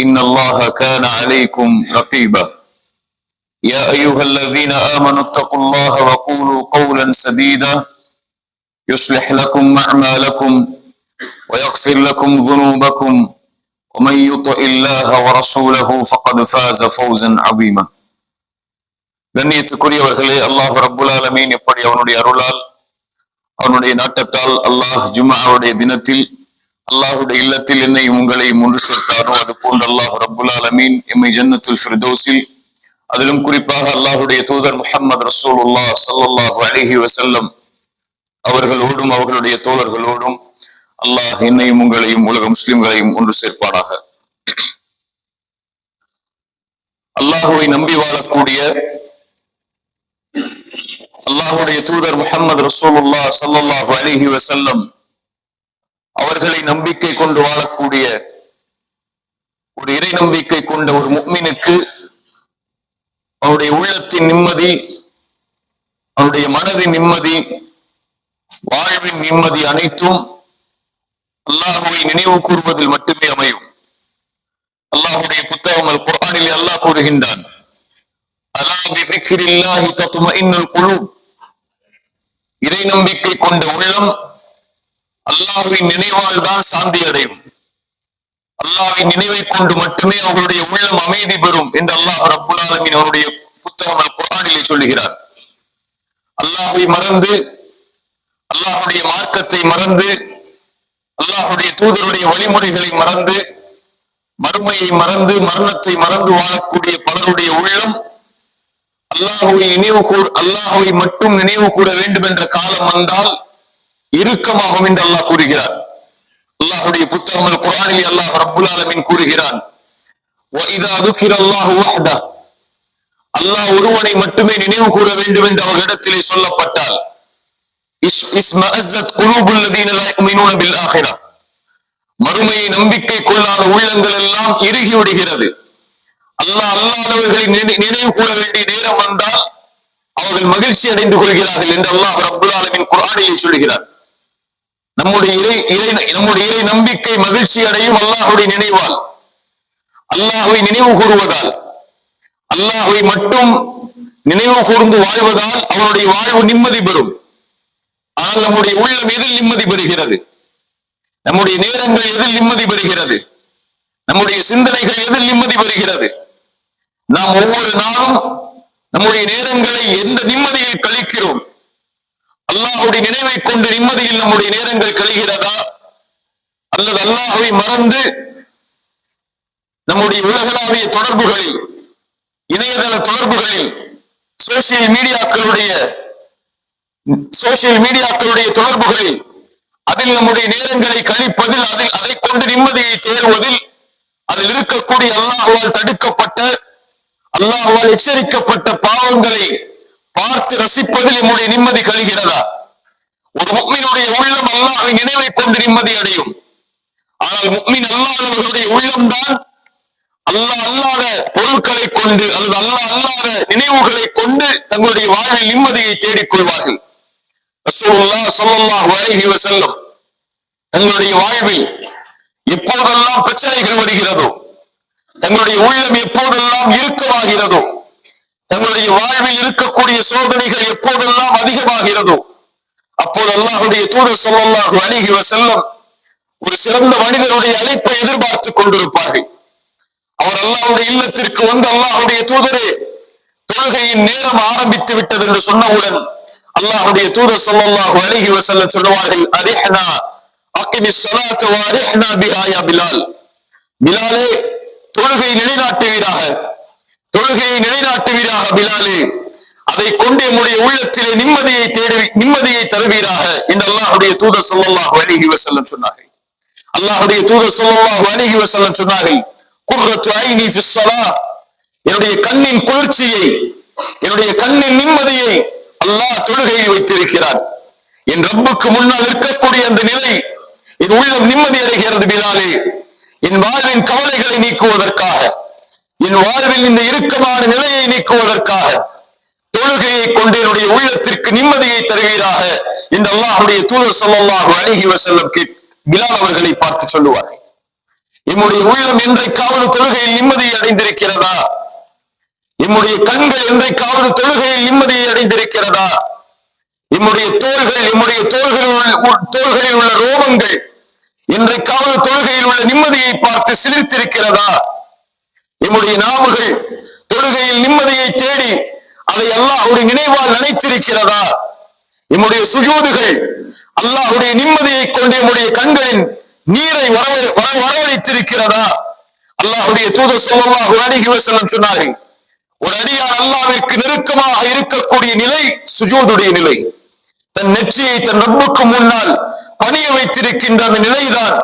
إن الله كان عليكم رقيبا يا أيها الذين آمنوا اتقوا الله وقولوا قولا سديدا يصلح لكم أعمالكم ويغفر لكم ذنوبكم ومن يطع الله ورسوله فقد فاز فوزا عظيما கண்ணியத்துக்குரியவர்களே அல்லாஹ் ரப்புல் ஆலமீன் எப்படி அவனுடைய அருளால் அவனுடைய நாட்டத்தால் அல்லாஹ் ஜும்மாவுடைய தினத்தில் அல்லாஹுடைய இல்லத்தில் என்னை உங்களை ஒன்று சேர்த்தாரோ அது போன்று அல்லாஹ் ரப்புல் ஆலமீன் எம்மை ஜன்னத்துல் ஃபிர்தோசில் அதிலும் குறிப்பாக அல்லாஹுடைய தூதர் முஹம்மது ரசூலுல்லா சல்லாஹு அலிஹி வசல்லம் அவர்களோடும் அவர்களுடைய தோழர்களோடும் அல்லாஹ் என்னையும் உங்களையும் உலக முஸ்லிம்களையும் ஒன்று சேர்ப்பானாக அல்லாஹுவை நம்பி வாழக்கூடிய அல்லாஹுடைய தூதர் முஹம்மது ரசூலுல்லா சல்லாஹு அலிஹி வசல்லம் அவர்களை நம்பிக்கை கொண்டு வாழக்கூடிய ஒரு இறை நம்பிக்கை கொண்ட ஒரு முக்மினுக்கு அவனுடைய உள்ளத்தின் நிம்மதி அவனுடைய மனதின் நிம்மதி வாழ்வின் நிம்மதி அனைத்தும் அல்லாஹுவை நினைவு கூறுவதில் மட்டுமே அமையும். அல்லாஹுடைய புத்தகம் அல் குர்ஆனிலே அல்லாஹ் கூறுகின்றான் அலா இறை நம்பிக்கை கொண்ட உள்ளம் அல்லாவின் நினைவால் தான் சாந்தி அடையும் அல்லாவின் நினைவை கொண்டு மட்டுமே அவர்களுடைய உள்ளம் அமைதி பெறும் என்று அல்லாஹ் ரப்புல் அவருடைய புத்தகம் அல் சொல்லுகிறார். அல்லாஹை மறந்து அல்லாஹுடைய மார்க்கத்தை மறந்து அல்லாஹுடைய தூதருடைய வழிமுறைகளை மறந்து மறுமையை மறந்து மரணத்தை மறந்து வாழக்கூடிய பலருடைய உள்ளம் அல்லாஹுவை நினைவு கூ அல்லாஹுவை மட்டும் நினைவு கூற வேண்டும் என்ற காலம் வந்தால் இறுக்கமாகும் என்று அல்லாஹ் கூறுகிறார். அல்லாஹுடைய புத்தகங்கள் குரானில் அல்லாஹ் ரபுல் ஆலமின் கூறுகிறான் அல்லாஹ் அல்லாஹ் ஒருவனை மட்டுமே நினைவு கூற வேண்டும் என்று அவர்களிடத்திலே சொல்லப்பட்டால் மறுமையை நம்பிக்கை கொள்ளாத உள்ளங்கள் எல்லாம் இறுகி விடுகிறது. அல்லாஹ் அல்லாதவர்களை நினைவு கூற வேண்டிய நேரம் வந்தால் அவர்கள் மகிழ்ச்சி அடைந்து கொள்கிறார்கள் என்று அல்லாஹ் ரபுல் ஆலமின் குரானிலே சொல்கிறார். நம்முடைய இறை இறை நம்முடைய இறை நம்பிக்கை மகிழ்ச்சி அடையும் அல்லாஹுடைய நினைவால். அல்லாஹுவை நினைவு கூறுவதால். அல்லாஹுவை மட்டும் நினைவு கூர்ந்து வாழ்வதால் அவனுடைய வாழ்வு நிம்மதி பெறும். ஆனால் நம்முடைய உள்ளம் எதில் நிம்மதி பெறுகிறது? நம்முடைய நேரங்கள் எதில் நிம்மதி பெறுகிறது? நம்முடைய சிந்தனைகள் எதில் நிம்மதி பெறுகிறது? நாம் ஒவ்வொரு நாளும் நம்முடைய நேரங்களை எந்த நிம்மதியில் கழிக்கிறோம்? அல்லாஹ்வுடைய நினைவை கொண்டு நிம்மதியில் நம்முடைய நேரங்கள் கழிகிறதா? அல்லது அல்லாஹுவை மறந்து நம்முடைய உலகளாவிய தொடர்புகளில் இணையதள தொடர்புகளில் சோசியல் மீடியாக்களுடைய சோசியல் மீடியாக்களுடைய தொடர்புகளில் அதில் நம்முடைய நேரங்களை கழிப்பதில் அதில் அதை கொண்டு நிம்மதியை தேடுவதில் அதில் இருக்கக்கூடிய அல்லாஹுவால் தடுக்கப்பட்ட அல்லாஹுவால் எச்சரிக்கப்பட்ட பாவங்களை பார்த்து ரசிப்பதில் நம்முடைய நிம்மதி கழிகிறதா? ஒரு முக்மினுடைய உள்ளம் அல்லாஹ்வின் நினைவை கொண்டு நிம்மதி அடையும். ஆனால் முக்மின் அல்லாதவர்களுடைய உள்ளம்தான் அல்லாஹ் அல்லாத பொருட்களை கொண்டு அல்லது அல்லாஹ் அல்லாத நினைவுகளை கொண்டு தங்களுடைய வாழ்வில் நிம்மதியை தேடிக் கொள்வார்கள் ரசூலுல்லாஹ் அலைஹி வஸல்லம் தங்களுடைய வாழ்வில் எப்போதெல்லாம் பிரச்சனைகள் வருகிறதோ தங்களுடைய உள்ளம் எப்போதெல்லாம் இறுக்கமாகிறதோ தங்களுடைய வாழ்வில் இருக்கக்கூடிய சோதனைகள் எப்போதெல்லாம் அதிகமாகிறதோ அப்போது அல்லாஹுடைய தூதர் ஸல்லல்லாஹு அலைஹி செல்லும் ஒரு சிறந்த மனிதனுடைய அழைப்பை எதிர்பார்த்துக் கொண்டிருப்பார்கள். அவர் அல்லாஹுடைய இல்லத்திற்கு வந்து அல்லாஹுடைய தூதரே தொழுகையின் நேரம் ஆரம்பித்து விட்டது என்று சொன்னவுடன் அல்லாஹுடைய தூதர் ஸல்லல்லாஹு அலைஹி செல்ல சொல்லுவார்கள் அரிஹனா அக்கிமிஸ் ஸலாத்த வ அரிஹ்னா பிலால். பிலாலே தொழுகை நிலைநாட்டுவீராக. தொழுகையை நிலைநாட்டுவீராக பிலாலே. அதை கொண்டு என்னுடைய உள்ளத்திலே நிம்மதியை தேடி நிம்மதியை தருவீராக என்று அல்லாஹுடைய தூதர் ஸல்லல்லாஹு அலைஹி வசல்லம் சொன்னார்கள். அல்லாஹுடைய தூதர் ஸல்லல்லாஹு அலைஹி வசல்லம் சொன்னார்கள் குர்ரத்து ஐனி ஃபிஸ்ஸலா என்னுடைய கண்ணின் குளிர்ச்சியை என்னுடைய கண்ணின் நிம்மதியை அல்லாஹ் தொழுகையில் வைத்திருக்கிறார். என் ரப்புக்கு முன்னால் இருக்கக்கூடிய அந்த நிலை என் உள்ளம் நிம்மதி அடைகிறது பிலாலே. என் வாழ்வின் கவலைகளை நீக்குவதற்காக. என் வாழ்வில் இந்த இறுக்கமான நிலையை நீக்குவதற்காக தொழுகையை கொண்டு என்னுடைய உள்ளத்திற்கு நிம்மதியை தருவீராக இந்த அல்லாஹுடைய தூதர் ஸல்லல்லாஹு அழகி வசல்லம் பிலால் அவர்களை பார்த்து சொல்லுவார்கள். என்னுடைய உள்ளம் என்றைக்காவது தொழுகையில் நிம்மதியை அடைந்திருக்கிறதா? என்னுடைய கண்கள் என்றைக்காவது தொழுகையில் நிம்மதியை அடைந்திருக்கிறதா? என்னுடைய தோள்கள் என்னுடைய தோள்களில் உள்ள தோள்களில் உள்ள ரோமங்கள் என்றைக்காவது தொழுகையில் உள்ள நிம்மதியை பார்த்து சிரித்திருக்கிறதா எம்முடைய நாவுகள் தொழுகையில் நிம்மதியை தேடி அதை அல்லாஹ்வுடைய நினைவால் நினைத்திருக்கிறதா? என்னுடைய சுஜூதுகள் அல்லாஹ்வுடைய நிம்மதியை கொண்டு நம்முடைய கண்களின் நீரை வரவ வரவழைத்திருக்கிறதா? அல்லாஹ்வுடைய தூத ஸல்லல்லாஹு அலைஹி வஸல்லம் சொன்னார்கள் ஒரு அடியார் அல்லாவிற்கு நெருக்கமாக இருக்கக்கூடிய நிலை சுஜூதுடைய நிலை. தன் நெற்றியை தன் ரப்புக்கு முன்னால் பணிய வைத்திருக்கின்ற அந்த நிலைதான்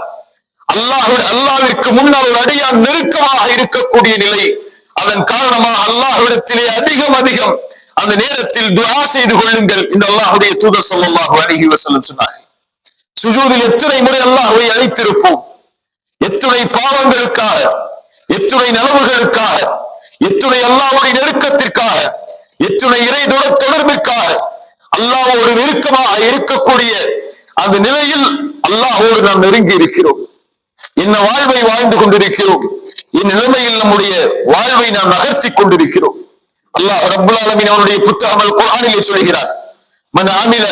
அல்லாஹ் அல்லாவிற்கு முன்னால் ஒரு அடியான் நெருக்கமாக இருக்கக்கூடிய நிலை. அதன் காரணமாக அல்லாஹ்விடத்திலே அதிகம் அதிகம். அந்த நேரத்தில் துவா செய்து கொள்ளுங்கள் இந்த அல்லாஹுடைய தூதர் சொல்லமாக அணுகி வசலம் சொன்னார்கள். சுஜூதில் எத்தனை முறை அல்லாஹுவை அழைத்திருப்போம்? எத்துணை பாவங்களுக்காக எத்துணை நலவுகளுக்காக எத்துணை அல்லாஹ்வுடைய நெருக்கத்திற்காக எத்துணை இறை தொடர் தொடர்பிற்காக ஒரு நெருக்கமாக இருக்கக்கூடிய அந்த நிலையில் அல்லாஹோடு நாம் நெருங்கி இருக்கிறோம் என்ன வாழ்வை வாழ்ந்து கொண்டிருக்கிறோம். இந்நிலைமையில் நம்முடைய வாழ்வை நாம் நகர்த்தி கொண்டிருக்கிறோம். அல்லாஹ் ரபுல் ஆலமின் அவருடைய புத்தகமல் குரானிலே சொல்கிறார். மன் ஆமில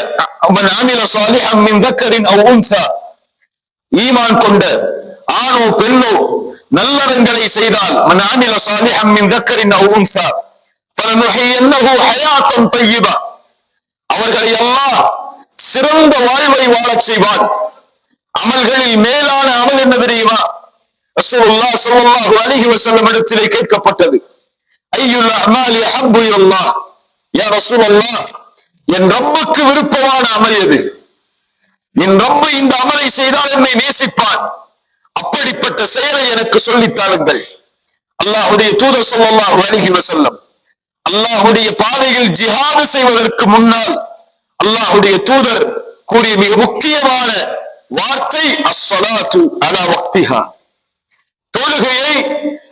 மன் ஆமில சாலிஹம் மின் தக்கரின் அவ் உன்சா. ஈமான் கொண்ட ஆணோ பெண்ணோ நல்லறங்களை செய்தால் மன் ஆமில சாலிஹம் மின் தக்கரின் அவ் உன்சா. ஃபலனுஹியன்னஹு ஹயாத்தன் தய்யிபா. அவர்களை அல்லாஹ் சிறந்த வாழ்வை வாழச் செய்வான். அமல்களில் மேலான அமல் என்ன தெரியுமா? ரசூலுல்லாஹ் ஸல்லல்லாஹு அலைஹி வஸல்லம் இடத்திலே கேட்கப்பட்டது. ஐயுல் அமாலி அஹப்பு இலல்லாஹ் யா ரசூலல்லாஹ் என் ரப்புக்கு விருப்பமான அமல் எது? என் ரப்பு இந்த அமலை செய்தால் என்னை நேசிப்பான். அப்படிப்பட்ட செயலை எனக்கு சொல்லித்தாருங்கள் அல்லாஹுடைய தூதர் ஸல்லல்லாஹு அலைஹி வஸல்லம். அல்லாஹ்வுடைய பாதையில் ஜிஹாது செய்வதற்கு முன்னால் அல்லாஹுடைய தூதர் கூறிய மிக முக்கியமான வார்த்தை அஸ்வலாத்து அலா வக்திஹா. தொழுகையை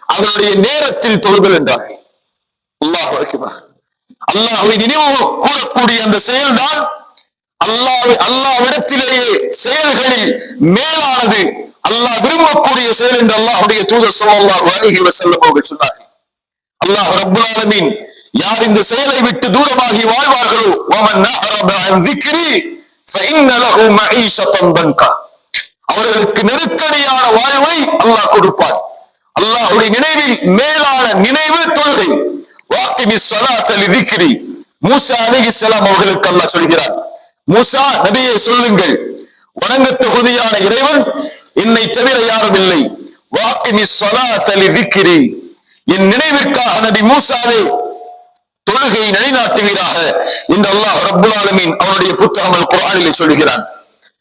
அதனுடைய நேரத்தில் தொழுதல் என்றார்கள். அல்லாஹ் அக்பர். அல்லாஹ்வை நினைவு கூறக்கூடிய அந்த செயல்தான் அல்லாஹ் அல்லாவிடத்திலேயே செயல்களில் மேலானது. அல்லாஹ் விரும்பக்கூடிய செயல் என்று அல்லாஹுடைய தூதர் ஸல்லல்லாஹு அலைஹி வஸல்லம் அவர்கள் சொன்னார்கள். அல்லாஹ் ரப்புல் யார் இந்த செயலை விட்டு தூரமாகி வாழ்வார்களோ? அவன் அவர்களுக்கு நெருக்கடியான வாழ்வை அல்லாஹ் கொடுப்பார். அல்லாஹுடைய நினைவில் மேலான நினைவு தொழுகை. வாக்கிமி சலாத்தலி திக்ரி மூசா அலிஹி சலாம் அவர்களுக்கு அல்லாஹ் சொல்கிறார். மூசா நபியை சொல்லுங்கள். வணங்க தகுதியான இறைவன் என்னை தவிர யாரும் இல்லை. வாக்கிமி சலாத்தலி திக்ரி என் நினைவிற்காக நபி மூசாவே தொழுகையை நிலைநாட்டுவீராக என்று அல்லாஹ் ரப்புல் ஆலமின் அவனுடைய புத்தகம் குரானிலே சொல்கிறான்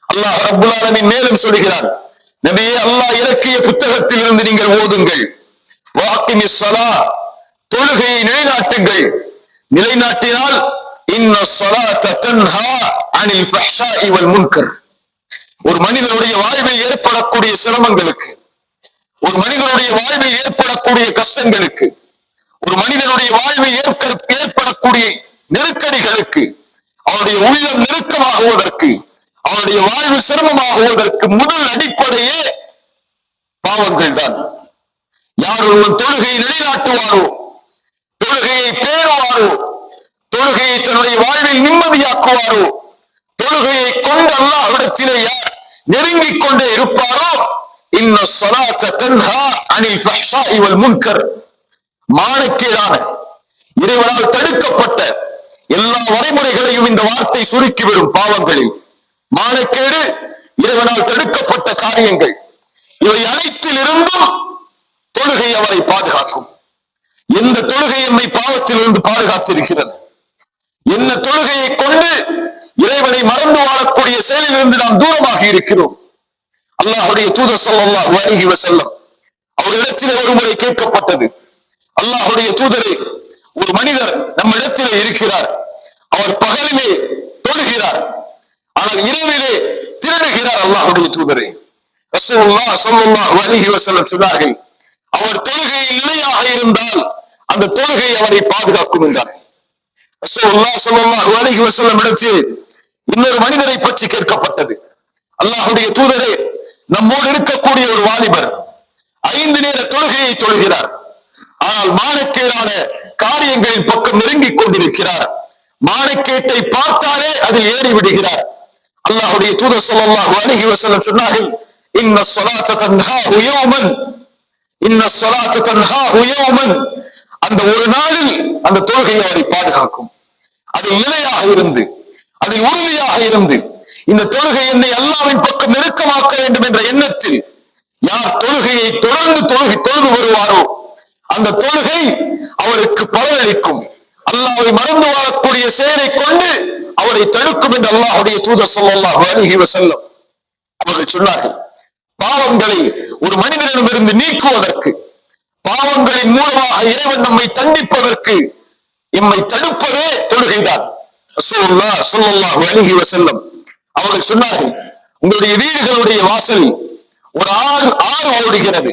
அல்லாஹ் ரப்புல் ஆலமின் மேலும் சொல்கிறான் நபியே அல்லாஹ் இலக்கிய புத்தகத்தில் இருந்து நீங்கள் ஓதுங்கள். வாக்கிமி ஸலா தொழுகையை நிலைநாட்டுங்கள். நிலைநாட்டினால் இன்ன சலாத்த தன்ஹா அனில் ஃபஹ்ஷா இவல் முன்கர். ஒரு மனிதனுடைய வாழ்வில் ஏற்படக்கூடிய சிரமங்களுக்கு ஒரு மனிதனுடைய வாழ்வில் ஏற்படக்கூடிய கஷ்டங்களுக்கு ஒரு மனிதனுடைய வாழ்வில் ஏற்படக்கூடிய நெருக்கடிகளுக்கு அவருடைய உள்ளம் நெருக்கமாகுவதற்கு அவருடைய வாழ்வு சிரமமாகுவதற்கு முதல் அடிப்படையே பாவங்கள் தான் யார் ஒருவன் தொழுகையை நிலைநாட்டுவாரோ தொழுகையை பேணுவாரோ தொழுகையை தன்னுடைய வாழ்வில் நிம்மதியாக்குவாரோ தொழுகையை கொண்டு அல்லாஹ்விடத்திலே யார் நெருங்கிக் கொண்டே இருப்பாரோ? இன்னும் ஸலாத்த தன்ஹா அனில் ஃபஹ்ஷாஇ இவள் முன்கர். மானக்கேடான இறைவனால் தடுக்கப்பட்ட எல்லா வரைமுறைகளையும் இந்த வார்த்தை சுருக்கிவிடும் பாவங்களில். மானக்கேடு இறைவனால் தடுக்கப்பட்ட காரியங்கள். இவை அனைத்திலிருந்தும் தொழுகை அவரை பாதுகாக்கும். எந்த தொழுகை என்னை பாவத்திலிருந்து பாதுகாத்திருக்கிறது? என்ன தொழுகையை கொண்டு இறைவனை மறந்து வாழக்கூடிய செயலிலிருந்து நாம் தூரமாக இருக்கிறோம்? அல்லாஹுடைய தூதர் ஸல்லல்லாஹு அலைஹி செல்லம் அவரிடத்தில் ஒரு முறை கேட்கப்பட்டது. அல்லாஹுடைய தூதரே ஒரு மனிதர் நம்மிடத்திலே இருக்கிறார். அவர் பகலிலே தொழுகிறார். ஆனால் இரவிலே திருடுகிறார் அல்லாஹுடைய தூதரே. ரசூலுல்லாஹ் ஸல்லல்லாஹு அலைஹி வஸல்லம் சொன்னார்கள் அவர் தொழுகை நிலையாக இருந்தால் அந்த தொழுகை அவரை பாதுகாக்கும் என்றார் ரசூலுல்லாஹ் ஸல்லல்லாஹு அலைஹி வஸல்லம் இடத்தில் இன்னொரு மனிதரை பற்றி கேட்கப்பட்டது. அல்லாஹுடைய தூதரே நம்மோடு இருக்கக்கூடிய ஒரு வாலிபர் ஐந்து நேர தொழுகையை தொழுகிறார். ஆனால் மானக்கேடான காரியங்களின் பக்கம் நெருங்கிக் கொண்டிருக்கிறார். மானக்கேட்டை பார்த்தாலே அதில் ஏறி விடுகிறார். அல்லாஹுடைய தூத சொல்லாஹு அணுகி வஸல்லம் சொன்னார்கள் இன்ன சொலாத்த தன்ஹா உயோமன் இன்ன ஸலாத்த தன்ஹாஹு உயோமன் அந்த ஒரு நாளில் அந்த தொழுகை அவரை பாதுகாக்கும். அதில் நிலையாக இருந்து அதில் உறுதியாக இருந்து இந்த தொழுகை என்னை அல்லாவின் பக்கம் நெருக்கமாக்க வேண்டும் என்ற எண்ணத்தில் யார் தொழுகையை தொடர்ந்து தொழுகை தொழுது வருவாரோ அந்த தொழுகை அவருக்கு பலனளிக்கும். அல்லாவை மறந்து வாழக்கூடிய செயலை கொண்டு அவரை தடுக்கும் என்று அல்லாஹுடைய தூதர் சொல்லாஹு அருகி செல்லும் அவர்கள் சொன்னார்கள். பாவங்களை ஒரு மனிதனிடமிருந்து நீக்குவதற்கு பாவங்களின் மூலமாக இறைவன் நம்மை தண்டிப்பதற்கு எம்மை தடுப்பதே தொழுகைதான். சொல்லாஹு ஸல்லல்லாஹு செல்லும் அவர்கள் சொன்னார்கள் உங்களுடைய வீடுகளுடைய வாசலில் ஒரு ஆறு ஆறு ஓடுகிறது.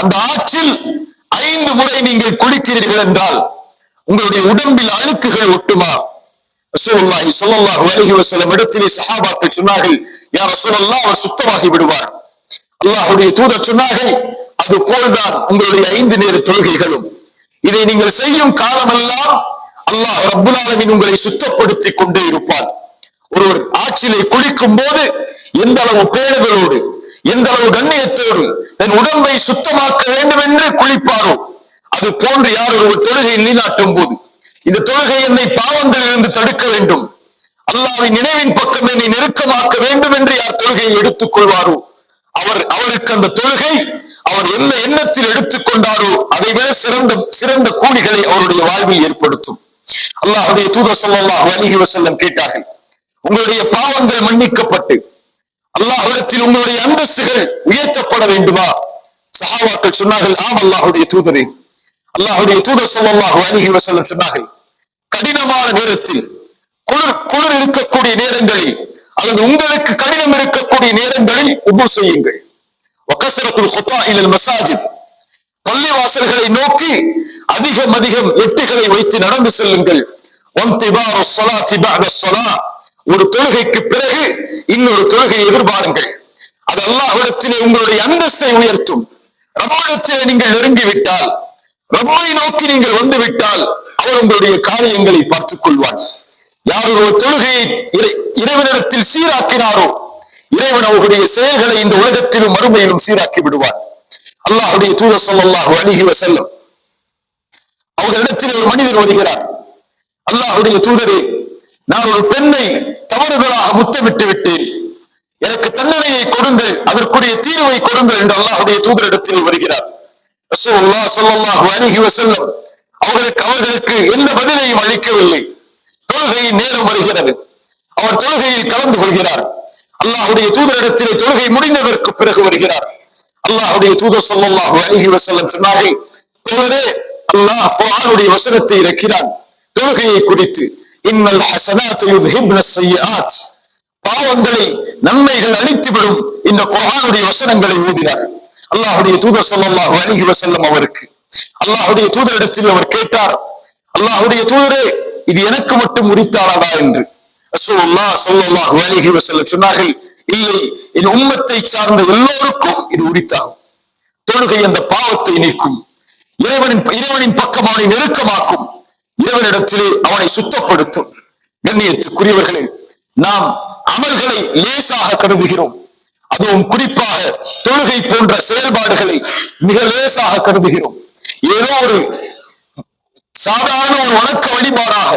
அந்த ஆற்றில் ஐந்து முறை நீங்கள் குளிக்கிறீர்கள் என்றால் உங்களுடைய உடம்பில் அழுக்குகள் ஒட்டுமா? ரசூலுல்லாஹி ஸல்லல்லாஹு அலைஹி வஸல்லம் இடத்திலே சஹாபாக்கள் சொன்னார்கள் யா ரசூலுல்லாஹ் அவர் சுத்தமாகி விடுவார். அல்லாஹ்வுடைய தூதர் சொன்னார்கள் அது போல்தான் உங்களுடைய ஐந்து நேர தொழுகைகளும். இதை நீங்கள் செய்யும் காலமெல்லாம் அல்லாஹ் ரப்புல் உங்களை சுத்தப்படுத்திக் கொண்டே இருப்பார் ஒருவர் ஆற்றிலே குளிக்கும் போது எந்த அளவு பேணுதலோடு எந்த அளவு கண்ணியத்தோடு தன் உடம்பை சுத்தமாக்க வேண்டும் என்று குளிப்பாரோ? அது போன்று யார் ஒரு தொழுகை நிலைநாட்டும் போது? இந்த தொழுகை என்னை பாவங்களிலிருந்து தடுக்க வேண்டும். அல்லாவின் நினைவின் பக்கம் என்னை நெருக்கமாக்க வேண்டும் என்று யார் தொழுகையை எடுத்துக் கொள்வாரோ? அவர் அவருக்கு அந்த தொழுகை அவர் என்ன எண்ணத்தில் எடுத்துக்கொண்டாரோ அதை விட சிறந்த சிறந்த கூலிகளை அவருடைய வாழ்வில் ஏற்படுத்தும். அல்லாஹுடைய தூதர் சொல்லாஹ் அலிஹி வசல்லம் கேட்டார்கள் உங்களுடைய பாவங்கள் மன்னிக்கப்பட்டு அல்லாஹ்விடத்தில் உங்களுடைய அந்தஸ்துகள் உயர்த்தப்பட வேண்டுமா? சஹாபாக்கள் சொன்னார்கள் ஆம் அல்லாஹுடைய தூதரே. அல்லாஹுடைய தூதர் சொல்லமாக அணுகி வசலம் சொன்னார்கள் கடினமான நேரத்தில் குளிர் குளிர் இருக்கக்கூடிய நேரங்களில் அல்லது உங்களுக்கு கடினம் இருக்கக்கூடிய நேரங்களில் உபு செய்யுங்கள். வக்கசரத்துல் ஹொத்தா இலல் மசாஜித் பள்ளிவாசல்களை நோக்கி அதிகம் அதிகம் எட்டுகளை வைத்து நடந்து செல்லுங்கள். ஒன் வந்திபாரு சொலா திபா ஸலா ஒரு தொழுகைக்கு பிறகு இன்னொரு தொழுகை எதிர்பாருங்கள். அது அல்லாஹிடத்திலே உங்களுடைய அந்தஸ்தை உயர்த்தும். ரம்மிடத்திலே நீங்கள் நெருங்கி விட்டால் நோக்கி நீங்கள் வந்து விட்டால் அவர் உங்களுடைய காரியங்களை பார்த்துக் கொள்வார். யார் ஒரு தொழுகையை இறைவனிடத்தில் சீராக்கினாரோ இறைவன் அவர்களுடைய செயல்களை இந்த உலகத்திலும் மறுமையிலும் சீராக்கி விடுவார். அல்லாஹுடைய தூர சொல்லாஹு அணுகி வஸல்லம் அவர்களிடத்தில் ஒரு மனிதர் வருகிறார். அல்லாஹுடைய தூதரே நான் ஒரு பெண்ணை தவறுதலாக முத்தமிட்டு விட்டேன். எனக்கு தண்டனையை கொடுங்கள் அதற்குரிய தீர்வை கொடுங்கள் என்று அல்லாஹுடைய தூதரிடத்தில் வருகிறார். ரசூலுல்லாஹ் ஸல்லல்லாஹு அலைஹி வஸல்லம் அவர்களுக்கு அவர்களுக்கு எந்த பதிலையும் அளிக்கவில்லை. தொழுகையின் நேரம் வருகிறது. அவர் தொழுகையில் கலந்து கொள்கிறார். அல்லாஹுடைய தூதரிடத்திலே தொழுகை முடிந்ததற்கு பிறகு வருகிறார். அல்லாஹுடைய தூதர் சொல்லாஹு அணுகி வசல்லம் சொன்னார்கள் தொழுதே அல்லாஹ் குர்ஆனுடைய வசனத்தை இறக்கிறான் தொழுகையை குறித்து இன்னல் ஹசனாத் யுذஹிப்ன ஸய்யிஆத் பாவங்களை நன்மைகள் அழித்துவிடும் இந்த குர்ஆனுடைய வசனங்களை ஓதினார். அல்லாஹுடைய தூதர் ஸல்லல்லாஹு அலைஹி வஸல்லம் அவருக்கு. அல்லாஹுடைய தூதரிடத்தில் அவர் கேட்டார் அல்லாஹுடைய தூதரே இது எனக்கு மட்டும் உரித்தானதா என்று? ரசூலுல்லாஹ் ஸல்லல்லாஹு அலைஹி வஸல்லம் சொன்னார்கள் இல்லை என் உம்மத்தை சார்ந்த எல்லோருக்கும் இது உரித்தாகும். தொழுகை அந்த பாவத்தை நீக்கும். இறைவனின் இறைவனின் பக்கமான நெருக்கமாக்கும். இறைவனிடத்திலே அவனை சுத்தப்படுத்தும். கண்ணியத்துக்குரியவர்களே நாம் அமல்களை லேசாக கருதுகிறோம். அதுவும் குறிப்பாக தொழுகை போன்ற செயல்பாடுகளை மிக லேசாக கருதுகிறோம். ஏதோ ஒரு சாதாரண ஒரு வணக்க வழிபாடாக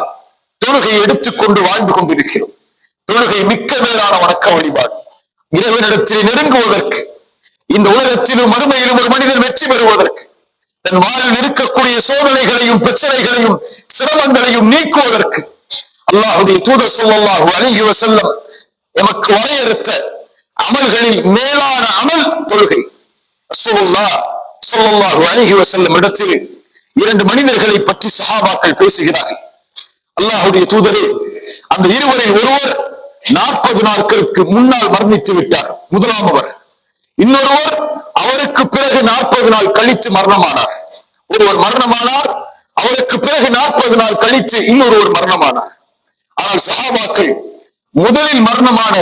தொழுகை எடுத்துக்கொண்டு வாழ்ந்து கொண்டிருக்கிறோம். தொழுகை மிக்க மேலான வணக்க வழிபாடு. இறைவனிடத்தில் நெருங்குவதற்கு இந்த உலகத்திலும் மறுமையிலும் ஒரு மனிதன் வெற்றி பெறுவதற்கு தன் வாழ்வில் இருக்கக்கூடிய சோதனைகளையும் பிரச்சனைகளையும் சிரமங்களையும் நீக்குவதற்கு அல்லாஹுடைய தூதர் சொல்லாஹு அலைஹி செல்லம் எமக்கு வரையறுத்த அமல்களில் மேலான அமல் தொழுகை. ரசூலுல்லாஹ் ஸல்லல்லாஹு அலைஹி வஸல்லம் இடத்தில் இரண்டு மனிதர்களை பற்றி சஹாபாக்கள் பேசுகிறார்கள். அல்லாஹுடைய தூதரே அந்த இருவரில் ஒருவர் நாற்பது நாட்களுக்கு முன்னால் மரணித்து விட்டார் முதலாம் அவர். இன்னொருவர் அவருக்கு பிறகு நாற்பது நாள் கழித்து மரணமானார். ஒருவர் மரணமானார் அவருக்கு பிறகு நாற்பது நாள் கழித்து இன்னொருவர் மரணமானார். ஆனால் சஹாபாக்கள் முதலில் மரணமான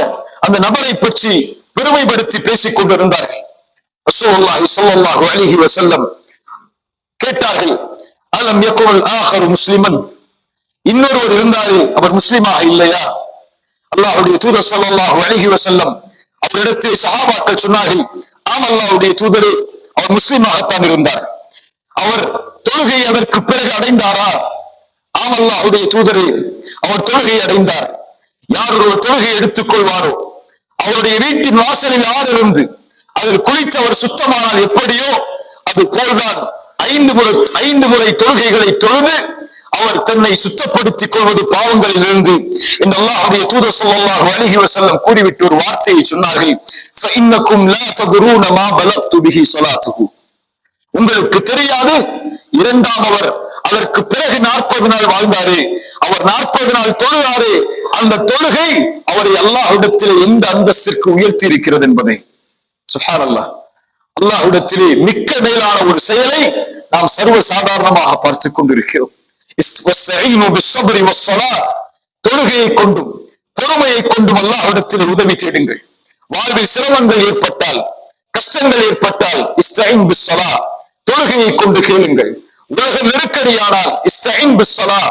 அந்த நபரை பற்றி பெருமைப்படுத்தி பேசிக் கொண்டிருந்தார்கள். ரசூலுல்லாஹி ஸல்லல்லாஹு அலைஹி வஸல்லம் கேட்டார்கள் அலம் யகுல் ஆஹர் முஸ்லிமன்? இன்னொருவர் இருந்தாரு அவர் முஸ்லிமாக இல்லையா? அல்லாஹுடைய தூதர் ஸல்லல்லாஹு அலைஹி வஸல்லம் அவரிடத்தில் சஹாபாக்கள் சொன்னார்கள் ஆம் அல்லாவுடைய தூதரே அவர் முஸ்லீமாகத்தான் இருந்தார். அவர் தொழுகை அதற்கு பிறகு அடைந்தாரா? ஆம் அல்லாஹ்வுடைய தூதரே அவர் தொழுகை அடைந்தார். யார் ஒரு தொழுகை எடுத்துக் கொள்வாரோ? அவருடைய வீட்டின் வாசலில் ஆறு இருந்து அதில் குளித்து அவர் சுத்தமானால் எப்படியோ அது போல்தான் ஐந்து முறை ஐந்து முறை தொழுகைகளை தொழுது அவர் தன்னை சுத்தப்படுத்திக் கொள்வது பாவங்களில் இருந்து இந்த அல்லாஹுடைய தூத சொல்லாஹு அழகி வசல்லம் கூறிவிட்டு ஒரு வார்த்தையை சொன்னார்கள். உங்களுக்கு தெரியாது இரண்டாம் அவர் அதற்கு பிறகு நாற்பது நாள் வாழ்ந்தாரே. அவர் நாற்பது நாள் தொழுகாரே அந்த தொழுகை அவரை அல்லாஹிடத்திலே எந்த அந்தஸ்திற்கு உயர்த்தி இருக்கிறது என்பதை. சுஹான் அல்லா அல்லாஹிடத்திலே மிக்க மேலான ஒரு செயலை நாம் சர்வ சாதாரணமாக பார்த்துக் கொண்டிருக்கிறோம். தொழுகையை கொண்டும் பொறுமையை கொண்டும் அல்லாஹிடத்தில் உதவி தேடுங்கள். வாழ்வில் சிரமங்கள் ஏற்பட்டால் கஷ்டங்கள் ஏற்பட்டால் இஸ்தஈன் பிஸ்ஸலா தொழுகையை கொண்டு கேளுங்கள். உலக நெருக்கடியானால் இஸ்தஈன் பிஸ்ஸலா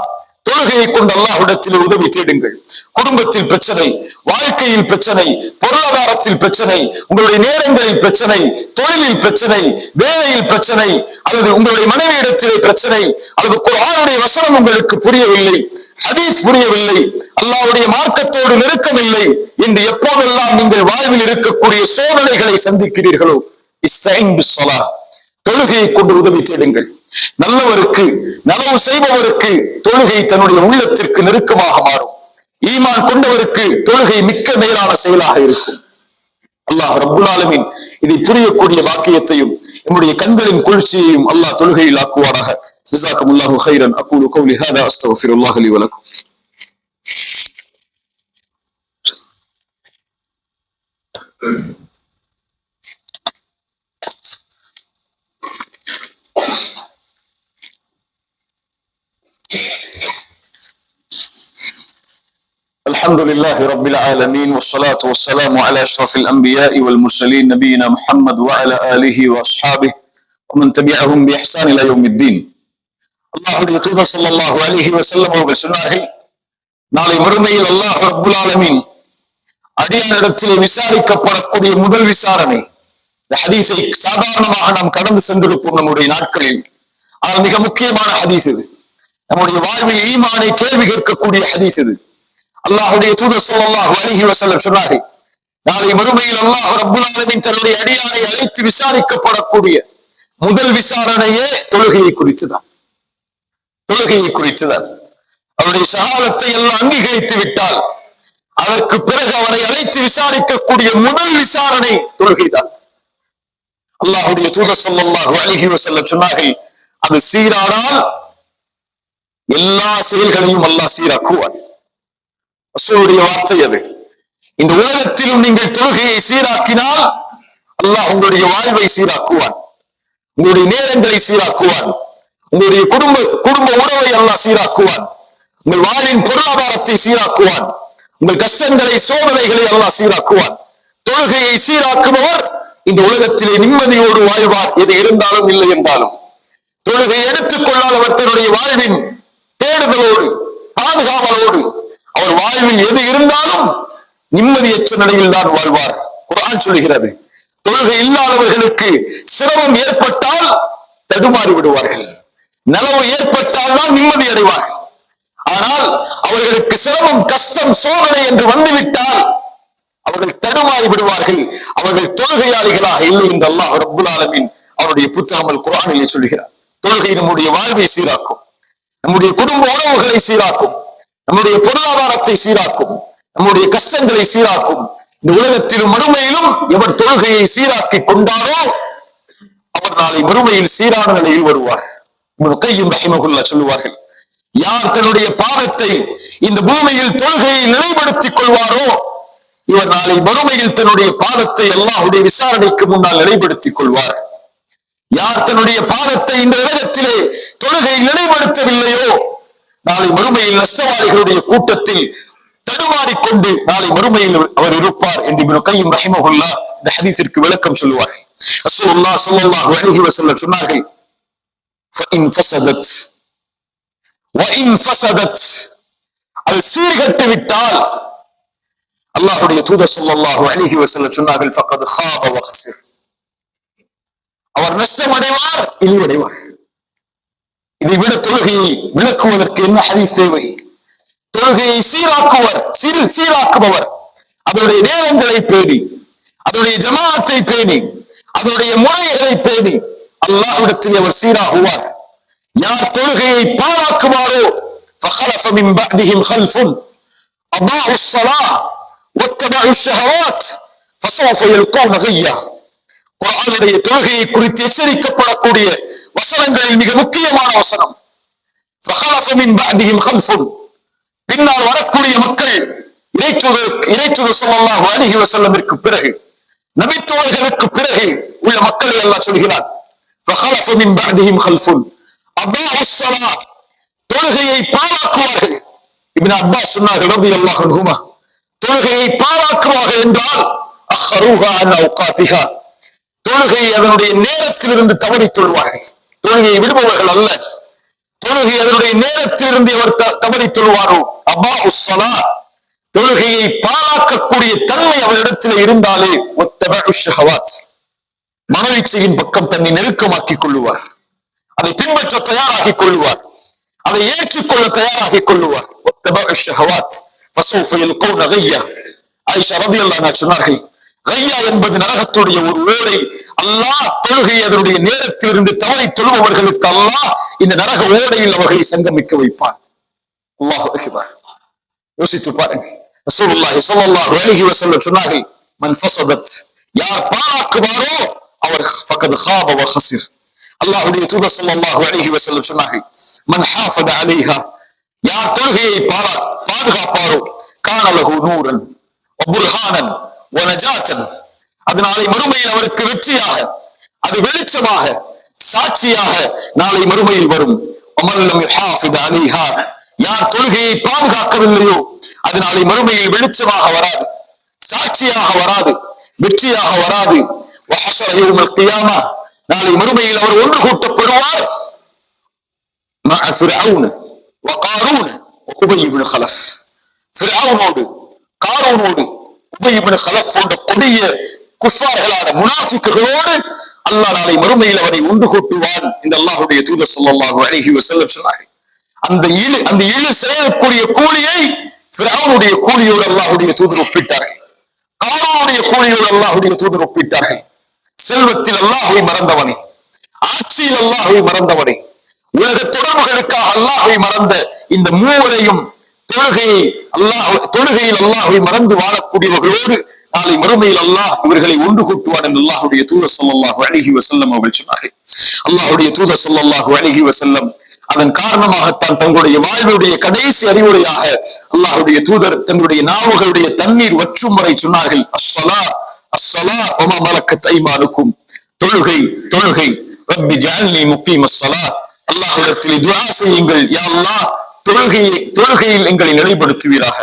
தொழுகையை கொண்டு அல்லாஹுடத்தில் உதவி தேடுங்கள். குடும்பத்தில் பிரச்சனை வாழ்க்கையில் பிரச்சனை பொருளாதாரத்தில் பிரச்சனை உங்களுடைய நேரங்களில் பிரச்சனை தொழிலில் பிரச்சனை வேலையில் பிரச்சனை அல்லது உங்களுடைய மனைவியிடத்திலே பிரச்சனை அல்லது குரானுடைய வசனம் உங்களுக்கு புரியவில்லை ஹதீஸ் புரியவில்லை அல்லாவுடைய மார்க்கத்தோடு நெருக்கமில்லை என்று எப்போதெல்லாம் நீங்கள் வாழ்வில் இருக்கக்கூடிய சோதனைகளை சந்திக்கிறீர்களோ தொழுகையை கொண்டு உதவி தேடுங்கள். நல்லவருக்கு நலவு செய்பவருக்கு தொழுகை தன்னுடைய உள்ளத்திற்கு நெருக்கமாக மாறும். ஈமான் கொண்டவருக்கு தொழுகை மிக்க மேலான செயலாக இருக்கும். அல்லாஹ் ரப்புல் இதை புரியக்கூடிய வாக்கியத்தையும் நம்முடைய கண்களின் குளிர்ச்சியையும் அல்லாஹ் தொழுகையில் ஆக்குவாராக ஜஸாக்கும் அல்லாஹு ஹைரன் استغفر الله لي ولكم Thank you. الحمد لله رب العالمين والصلاة والسلام على أشرف الأنبياء والمرسلين نبينا محمد وعلى آله وأصحابه ومن تبعهم بإحسان إلى يوم الدين அல்லாஹுடைய தூதர் ஸல்லல்லாஹு அலைஹி வஸல்லம் அவர்கள் சொன்னார்கள் நாளை மறுமையில் அல்லாஹ் ரப்புல் ஆலமீன் அடியானிடத்திலே விசாரிக்கப்படக்கூடிய முதல் விசாரணை இந்த ஹதீஸை சாதாரணமாக நாம் கடந்து சென்றிருப்போம் நம்முடைய நாட்களில் ஆனால் மிக முக்கியமான ஹதீஸ் இது நம்முடைய வாழ்வில் ஈமானை கேள்வி கேட்கக்கூடிய ஹதீஸ் இது அல்லாஹுடைய தூதர் ஸல்லல்லாஹு அலைஹி வஸல்லம் சொன்னார்கள் நாளை மறுமையில் அல்லாஹ் ரபுல்லாலமின் தன்னுடைய அடியாரை அழைத்து விசாரிக்கப்படக்கூடிய முதல் விசாரணையே தொழுகையை குறித்துதான். தொழுகையை குறித்துதான். அவருடைய சகாலத்தை எல்லாம் அங்கீகரித்து விட்டால் அதற்கு பிறகு அவரை அழைத்து விசாரிக்கக்கூடிய முதல் விசாரணை தொழுகைதான். அல்லாஹுடைய தூதர் ஸல்லல்லாஹு அலைஹி செல்ல சொன்னார்கள் அது சீரானால் எல்லா செயல்களையும் அல்லாஹ் சீராக்குவான். ரசூலுடைய வார்த்தை அது. இந்த உலகத்தில் நீங்கள் தொழுகையை சீராக்கினால் அல்லாஹ் உங்களுடைய வாழ்வை சீராக்குவான். உங்களுடைய நேரங்களை சீராக்குவான். உங்களுடைய குடும்ப குடும்ப உறவை அல்லாஹ் சீராக்குவான். உங்கள் வாழ்வின் பொருளாதாரத்தை சீராக்குவான். உங்கள் கஷ்டங்களை சோதனைகளை அல்லாஹ் சீராக்குவான். தொழுகையை சீராக்குபவர் இந்த உலகத்திலே நிம்மதியோடு வாழ்வார். எது இருந்தாலும் இல்லை என்றாலும். தொழுகை எடுத்துக் கொள்ளாதவர் தன்னுடைய வாழ்வின் தேடுதலோடு பாதுகாவலோடு அவர் வாழ்வில் எது இருந்தாலும் நிம்மதியற்ற நிலையில் தான் வாழ்வார். குரான் சொல்கிறது தொழுகை இல்லாதவர்களுக்கு சிரமம் ஏற்பட்டால் தடுமாறி விடுவார்கள். நலவு ஏற்பட்டால் தான் நிம்மதி அடைவார்கள். ஆனால் அவர்களுக்கு சிரமம் கஷ்டம் சோதனை என்று வந்துவிட்டால் அவர்கள் தடுமாறி விடுவார்கள். அவர்கள் தொழுகையாளிகளாக இல்லை என்று அல்லாஹ் ரபுல் ஆலமின் அவருடைய புத்தகமல் குரானிலே சொல்கிறார் தொழுகை நம்முடைய வாழ்வை சீராக்கும் நம்முடைய குடும்ப உறவுகளை சீராக்கும் நம்முடைய பொருளாதாரத்தை சீராக்கும் நம்முடைய கஷ்டங்களை சீராக்கும் இந்த உலகத்திலும் மறுமையிலும் எவர் தொழுகையை சீராக்கி கொண்டாரோ அவர் நாளை மறுமையில் சீரான நிலையில் வருவார். கையும் ரஹிமகுல்லா சொல்லுவார்கள் யார் தன்னுடைய பாவத்தை இந்த பூமியில் தொழுகையை நிலைப்படுத்திக் கொள்வாரோ இவர் நாளை மறுமையில் தன்னுடைய பாதத்தை அல்லாஹுடைய விசாரணைக்கு முன்னால் நிலைப்படுத்திக் கொள்வார். யார் தன்னுடைய பாதத்தை இந்த உலகத்திலே தொழுகை நிலைப்படுத்தவில்லையோ நாளை மறுமையில் நஷ்டவாதிகளுடைய கூட்டத்தில் தடுமாறிக்கொண்டு நாளை மறுமையில் அவர் இருப்பார் என்று கையும் ரஹிமகுல்லா இந்த ஹதீசிற்கு விளக்கம் சொல்லுவார்கள் ரசூலுல்லா ஸல்லல்லாஹு அலைஹி சொன்னார்கள் அது சீர்கட்டு விட்டால் அல்லாஹ்வுடைய தூதர் ஸல்லல்லாஹு அலைஹி வஸல்லம் சொன்னார்கள் அவர் நஷ்டம் அடைவார் இழிவடைவார் இதை விட தொழுகையை விளக்குவதற்கு என்ன ஹதீஸ் தேவை தொழுகையை சீராக்குவர் சீர் சீராக்குபவர் அதனுடைய நேரங்களை பேணி அதனுடைய ஜமாத்தை பேணி அதனுடைய முறைகளை பேணி அல்லாஹ்விடத்தில் அவர் சீராகுவார் யார் தொழுகையை பாழாக்குவாரோ فخلف من بعدهم خلف أضاعوا الصلاة واتبعوا الشهوات فسوف يلقون غيا குரானுடைய தொழுகையை குறித்து எச்சரிக்கப்படக்கூடிய وصلنا إلى المكية ما وصلنا فخلف من بعدهم خلف. إن وركل يا مكة إليت صلى الله عليه وسلم بركب بره نبي توالك بركب بره ويا مكة الله سبحانه فخلف من بعدهم خلف. أضاعوا الصلاة. تلغي أي بارك ابن عباس رضي الله عنهما. تلغي أي بارك الله أخروها عن أوقاتها. تلغي أي نيرة تلغي تولي تلغي தொழுகையை விடுபவர்கள் அல்ல. தொழுகை அதனுடைய நேரத்திலிருந்து அவர் தவறி தொழுவாரோ? அபா உஸ்ஸலா. தொழுகையை பாழாக்கக்கூடிய தன்மை அவரிடத்தில் இருந்தாலே மனவீச்சையின் பக்கம் தன்னை நெருக்கமாக்கிக் கொள்ளுவார். அதை பின்பற்ற தயாராகிக் கொள்ளுவார். அதை ஏற்றுக்கொள்ள தயாராகிக் கொள்ளுவார். ஒத்தபஉ ஷஹவாத். ஃபஸௌஃப சொன்னார்கள் கய்யா என்பது நரகத்துடைய ஒரு ஓடை அல்லாஹ் தொழுகை அதனுடைய நேரத்தில் இருந்து தவறை தொழுபவர்களுக்கு அல்லாஹ் இந்த நரக ஓடையில் அவர்களை சங்கமிக்க வைப்பார். அல்லாஹ் வைக்கிறார் யோசித்து பாருங்க. ரசூலுல்லாஹி ஸல்லல்லாஹு சொன்னார்கள் மன் ஃபஸதத் யார் பாழாக்குவாரோ அவர் ஃபகத் ஹாப வ ஹஸிர் அல்லாஹ்வுடைய தூதர் ஸல்லல்லாஹு அலைஹி வஸல்லம் சொன்னார்கள் மன் ஹாஃபத அலைஹா. யார் தொழுகையை பாரா பாதுகாப்பாரோ காணலகு நூரன் வ புர்ஹானன் வ நஜாத்தன். அது நாளை மறுமையில் அவருக்கு வெற்றியாக அது வெளிச்சமாக சாட்சியாக நாளை மறுமையில் வரும். யார் தொழுகையை பாதுகாக்கவில்லையோ அது நாளை மறுமையில் வெளிச்சமாக வராது சாட்சியாக வராது வெற்றியாக வராது. நாளை மறுமையில் அவர் ஒன்று கூட்டப்படுவார். காரூனோடு உபயிபின் ஹலஃப் போன்ற கொடிய குஸ்வார்களான முனாஃபிக்குகளோடு அல்லாஹ் நாளை மறுமையில் அவரை உண்டு கூட்டுவான் இந்த அல்லாஹுடைய தூதர் ஸல்லல்லாஹு அழகி வஸல்லம் சொன்னார்கள். அந்த இழு அந்த இழு செய்யக்கூடிய கூலியை பிராவனுடைய கூலியோடு அல்லாஹுடைய தூதர் ஒப்பிட்டார்கள். காரோனுடைய கூலியோடு அல்லாஹுடைய தூதர் ஒப்பிட்டார்கள். செல்வத்தில் அல்லாஹ்வை மறந்தவனே ஆட்சியில் அல்லாஹ்வை மறந்தவனே உலக தொடர்புகளுக்காக அல்லாஹ்வை மறந்த இந்த மூவரையும் தொழுகையை அல்லாஹ் தொழுகையில் அல்லாஹ்வை மறந்து வாழக்கூடியவர்களோடு நாளை மறுமையில் அல்லாஹ் இவர்களை ஒன்று கூட்டுவான் என்று அல்லாஹ்வுடைய தூதர் ஸல்லல்லாஹு அலைஹி அவர்கள் சொன்னார்கள். அல்லாஹுடைய தூதர் ஸல்லல்லாஹு அழகி வசல்லம் அதன் காரணமாகத்தான் தங்களுடைய வாழ்வுடைய கடைசி அறிவுரையாக அல்லாஹுடைய தூதர் தங்களுடைய நாவுகளுடைய தண்ணீர் வற்றும் வரை சொன்னார்கள். அஸ்ஸலா அஸ்ஸலா ஒமா மலக்கத் ஐமானுக்கும். தொழுகை தொழுகை. ரப்பி ஜாலினி முக்கீம் அஸ்ஸலா. அல்லாஹுடத்தில் துவா செய்யுங்கள். யா அல்லாஹ் தொழுகையை தொழுகையில் எங்களை நிலைப்படுத்துவீராக.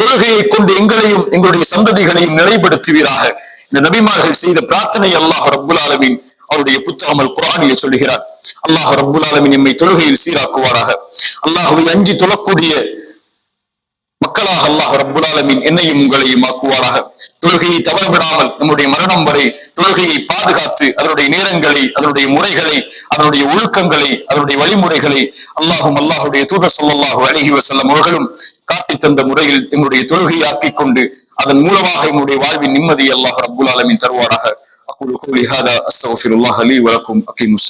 தொழுகையை கொண்டு எங்களையும் எங்களுடைய சந்ததிகளையும் நிலைப்படுத்துவீராக. இந்த நபிமார்கள் செய்த பிரார்த்தனை அல்லாஹ் ரபுல் ஆலமின் அவருடைய புத்தகமல் குரானிலே சொல்லுகிறார். அல்லாஹ் ரபுல் ஆலமின் எம்மை தொழுகையில் சீராக்குவாராக. அல்லாஹுவை அஞ்சி தொழக்கூடிய மக்களாக அல்லாஹ் ரபுலாலமின் என்னையும் உங்களையும் ஆக்குவாராக. தொழுகையை தவறவிடாமல் நம்முடைய மரணம் வரை தொழுகையை பாதுகாத்து அதனுடைய நேரங்களை அதனுடைய முறைகளை அதனுடைய ஒழுக்கங்களை அதனுடைய வழிமுறைகளை அல்லாஹும் அல்லாஹுடைய தூதர் ஸல்லல்லாஹு அழகி வசல்லம் அவர்களும் காட்டி தந்த முறையில் எங்களுடைய தொழுகையை ஆக்கிக் கொண்டு அதன் மூலமாக எங்களுடைய வாழ்வின் நிம்மதி அல்லாஹ் ரபுல் ஆலமின் தருவாராக. அக்குலு கூலி ஹாதா அஸ்தக்ஃபிருல்லாஹ் லீ வலக்கும் அகீமுஸ்